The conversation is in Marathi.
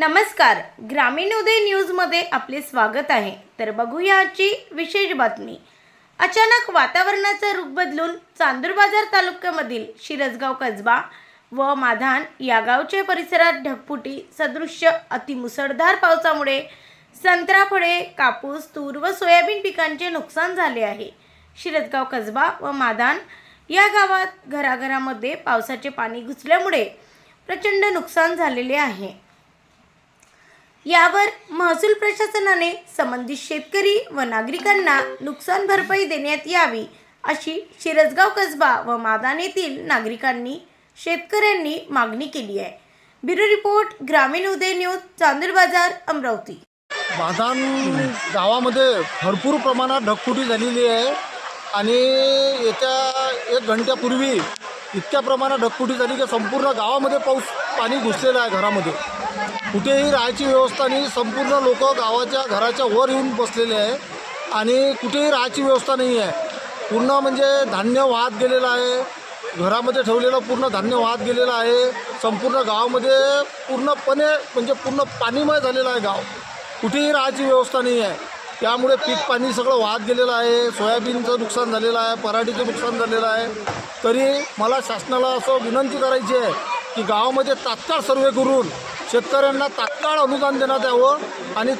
नमस्कार. ग्रामीण उदय न्यूजमध्ये आपले स्वागत आहे. तर बघूया आजची विशेष बातमी. अचानक वातावरणाचा रूप बदलून चांदूर बाजार तालुक्यामधील शिरसगाव कसबा व माधान या गावच्या परिसरात ढगफुटी सदृश्य अतिमुसळधार पावसामुळे संत्रा फळे कापूस तूर व सोयाबीन पिकांचे नुकसान झाले आहे. शिरसगाव कसबा व माधान या गावात घराघरामध्ये पावसाचे पाणी घुसल्यामुळे प्रचंड नुकसान झालेले आहे. यावर महसूल प्रशासनाने संबंधित शेतकरी व नागरिकांना नुकसान भरपाई देण्यात यावी अशी शिरसगाव कसबा व मादान येथील नागरिकांनी शेतकऱ्यांनी मागणी केली आहे. ब्युरो रिपोर्ट ग्रामीण उदय न्यूज चांदूर बाजार अमरावती. मादान गावामध्ये भरपूर प्रमाणात ढगफुटी झालेली आहे आणि येत्या एक घंट्यापूर्वी इतक्या प्रमाणात ढगफुटी झाली की संपूर्ण गावामध्ये पाऊस पाणी घुसलेलं आहे घरामध्ये. कुठेही राहायची व्यवस्था नाही. संपूर्ण लोक गावाच्या घराच्या वर येऊन बसलेले आहे आणि कुठेही राहायची व्यवस्था नाही आहे. पूर्ण म्हणजे धान्य वाहत गेलेलं आहे. घरामध्ये ठेवलेलं पूर्ण धान्य वाहत गेलेलं आहे. संपूर्ण गावामध्ये पूर्णपणे म्हणजे पूर्ण पाणीमय झालेलं आहे गाव. कुठेही राहायची व्यवस्था नाही आहे. त्यामुळे पीक पाणी सगळं वाहत गेलेलं आहे. सोयाबीनचं नुकसान झालेलं आहे. पराठीचं नुकसान झालेलं आहे. तरी मला शासनाला असं विनंती करायची आहे की गावामध्ये तात्काळ सर्वे करून शेतकऱ्यांना तात्काळ अनुदान देण्यात यावं आणि